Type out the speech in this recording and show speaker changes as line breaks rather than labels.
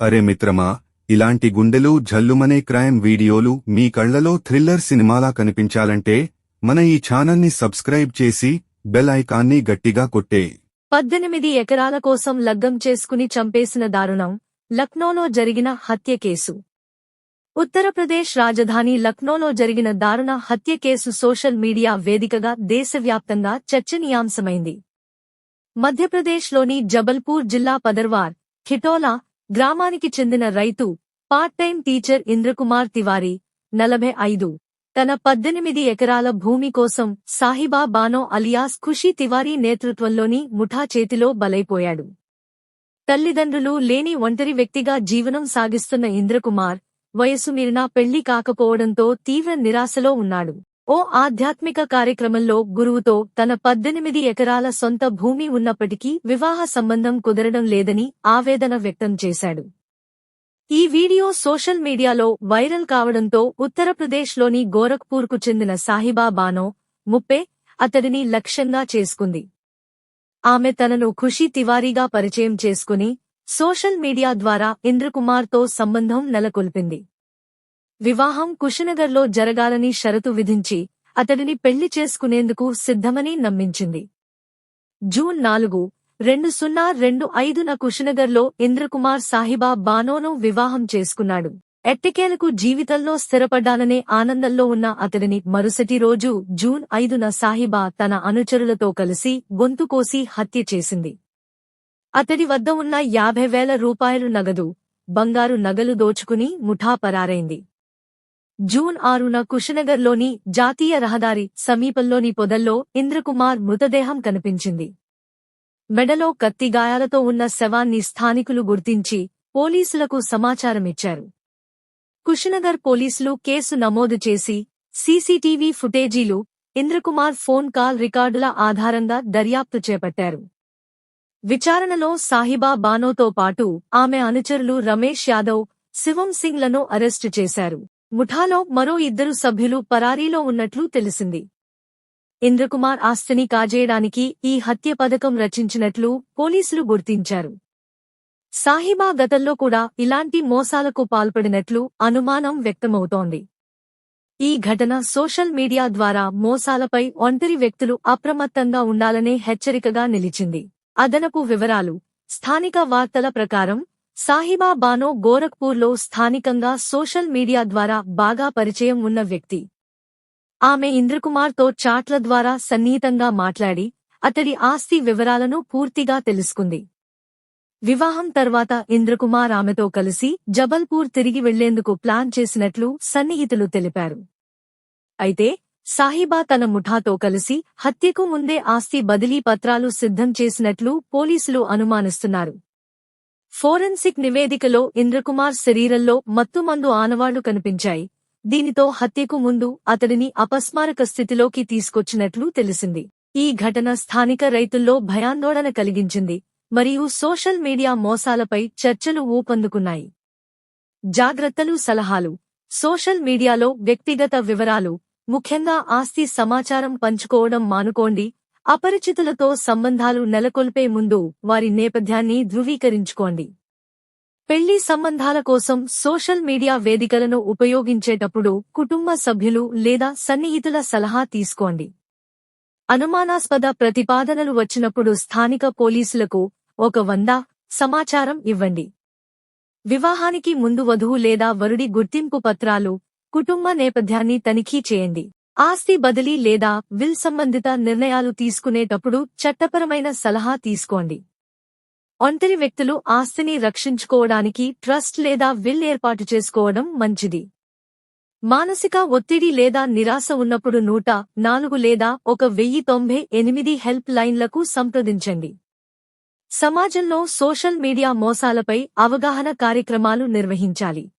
అరే మిత్రమా ఇలాంటి గుండెలు జల్లుమనే క్రైమ్ వీడియోలు మీ కళ్ళలో థ్రిల్లర్ సినిమాలా కనిపించాలంటే మన ఈ ఛానల్ని సబ్స్క్రైబ్ చేసి బెల్ ఐకాన్ని గట్టిగా కొట్టే.
పద్దెనిమిది ఎకరాల కోసం లగ్గం చేసుకుని చంపేసిన దారుణం లక్నోలో జరిగిన హత్య కేసు. ఉత్తరప్రదేశ్ రాజధాని లక్నోలో జరిగిన దారుణ హత్య కేసు సోషల్ మీడియా వేదికగా దేశవ్యాప్తంగా చర్చనీయాంశమైంది. మధ్యప్రదేశ్లోని జబల్పూర్ జిల్లా పదర్వార్ ఖిటోలా గ్రామానికి చెందిన రైతు part time teacher Indrakumar Tiwari నలభై ఐదు. తన పద్దెనిమిది ఎకరాల భూమి కోసం సాహిబా బానో అలియాస్ ఖుషీ తివారీ నేతృత్వంలోని ముఠా చేతిలో బలైపోయాడు. తల్లిదండ్రులు లేని ఒంటరి వ్యక్తిగా జీవనం సాగిస్తున్న ఇంద్రకుమార్ వయసు మీరినా పెళ్ళి కాకపోవడంతో తీవ్ర నిరాశలో ఉన్నాడు. ఓ ఆధ్యాత్మిక కార్యక్రమంలో గురువుతో తన పద్దెనిమిది ఎకరాల సొంత భూమి ఉన్నప్పటికీ వివాహ సంబంధం కుదరడం లేదని ఆవేదన వ్యక్తం చేశాడు. ఈ వీడియో సోషల్ మీడియాలో వైరల్ కావడంతో ఉత్తరప్రదేశ్లోని గోరఖ్పూర్కు చెందిన సాహిబా బానో ముప్పే అతడిని లక్ష్యంగా చేసుకుంది. ఆమె తనను ఖుషీ తివారీగా పరిచయం చేసుకుని సోషల్ మీడియా ద్వారా ఇంద్రకుమార్తో సంబంధం నెలకొల్పింది. వివాహం కుషినగర్లో జరగాలని షరతు విధించి అతడిని పెళ్ళి చేసుకునేందుకు సిద్ధమని నమ్మించింది. జూన్ నాలుగు రెండు సున్నా రెండు ఐదున కుషినగర్లో ఇంద్రకుమార్ సాహిబా బానోను వివాహం చేసుకున్నాడు. ఎట్టకేలకు జీవితంలో స్థిరపడ్డాననే ఆనందంలో ఉన్న అతడిని మరుసటి రోజు జూన్ ఐదున సాహిబా తన అనుచరులతో కలిసి గొంతు కోసి హత్య చేసింది. అతడి వద్ద ఉన్న యాభై వేల రూపాయలు నగదు బంగారు నగలు దోచుకుని ముఠా పరారైంది జూన్ ఆరున కుషనగర్లోని జాతీయ రహదారి సమీపంలోని పొదల్లో ఇంద్రకుమార్ మృతదేహం కనిపించింది. మెడలో కత్తి గాయాలతో ఉన్న శవాన్ని స్థానికులు గుర్తించి పోలీసులకు సమాచారమిచ్చారు. కుషినగర్ పోలీసులు కేసు నమోదు చేసి సీసీటీవీ ఫుటేజీలు ఇంద్రకుమార్ ఫోన్ కాల్ రికార్డుల ఆధారంగా దర్యాప్తు చేపట్టారు. విచారణలో సాహిబా బానోతో పాటు ఆమె అనుచరులు రమేష్ యాదవ్ శివం సింగ్లను అరెస్టు చేశారు. ముఠాలో మరో ఇద్దరు సభ్యులు పరారీలో ఉన్నట్లు తెలిసింది. ఇంద్రకుమార్ ఆస్తిని కాజేయడానికి ఈ హత్య పథకం రచించినట్లు పోలీసులు గుర్తించారు. సాహిబా గతంలో కూడా ఇలాంటి మోసాలకు పాల్పడినట్లు అనుమానం వ్యక్తమవుతోంది. ఈ ఘటన సోషల్ మీడియా ద్వారా మోసాలపై ఒంటరి వ్యక్తులు అప్రమత్తంగా ఉండాలనే హెచ్చరికగా నిలిచింది. అదనపు వివరాలు స్థానిక వార్తల ప్రకారం సాహిబా బానో గోరఖ్పూర్లో స్థానికంగా సోషల్ మీడియా ద్వారా బాగా పరిచయం ఉన్న వ్యక్తి. ఆమె ఇంద్రకుమార్తో చాట్ల ద్వారా సన్నిహితంగా మాట్లాడి అతడి ఆస్తి వివరాలను పూర్తిగా తెలుసుకుంది. వివాహం తర్వాత ఇంద్రకుమార్ ఆమెతో కలిసి జబల్పూర్ తిరిగి వెళ్ళేందుకు ప్లాన్ చేసినట్లు సన్నిహితులు తెలిపారు. అయితే సాహిబా తన ముఠాతో కలిసి హత్యకు ముందే ఆస్తి బదిలీ పత్రాలు సిద్ధం చేసినట్లు పోలీసులు అనుమానిస్తున్నారు. ఫోరెన్సిక్ నివేదికలో ఇంద్రకుమార్ శరీరంలో మత్తుమందు ఆనవాళ్ళు కనిపించాయి. దీనితో హత్యకు ముందు అతడిని అపస్మారక స్థితిలోకి తీసుకొచ్చినట్లు తెలిసింది. ఈ ఘటన స్థానిక రైతుల్లో భయాందోళన కలిగించింది. మరియు సోషల్ మీడియా మోసాలపై చర్చలు ఊపందుకున్నాయి. జాగ్రత్తలు సలహాలు. సోషల్ మీడియాలో వ్యక్తిగత వివరాలు. ముఖ్యంగా ఆస్తి సమాచారం పంచుకోవడం మానుకోండి. అపరిచితులతో సంబంధాలు నెలకొల్పే ముందు వారి నేపథ్యాన్ని ధృవీకరించుకోండి. పెళ్ళి సంబంధాల కోసం సోషల్ మీడియా వేదికలను ఉపయోగించేటప్పుడు కుటుంబ సభ్యులు లేదా సన్నిహితుల సలహా తీసుకోండి. అనుమానాస్పద ప్రతిపాదనలు వచ్చినప్పుడు స్థానిక పోలీసులకు ఒక వంద సమాచారం ఇవ్వండి. వివాహానికి ముందు వధువు లేదా వరుడి గుర్తింపు పత్రాలు కుటుంబ నేపథ్యాన్ని తనిఖీ చేయండి. ఆస్తి బదిలీ లేదా విల్ సంబంధిత నిర్ణయాలు తీసుకునేటప్పుడు చట్టపరమైన సలహా తీసుకోండి. ఒంటరి వ్యక్తులు ఆస్తిని రక్షించుకోవడానికి ట్రస్ట్ లేదా విల్ ఏర్పాటు చేసుకోవడం మంచిది. మానసిక ఒత్తిడి లేదా నిరాశ ఉన్నప్పుడు నూట నాలుగు లేదా ఒక వెయ్యి తొంభై ఎనిమిది హెల్ప్ లైన్లకు సంప్రదించండి. సమాజంలో సోషల్ మీడియా మోసాలపై అవగాహన కార్యక్రమాలు నిర్వహించాలి.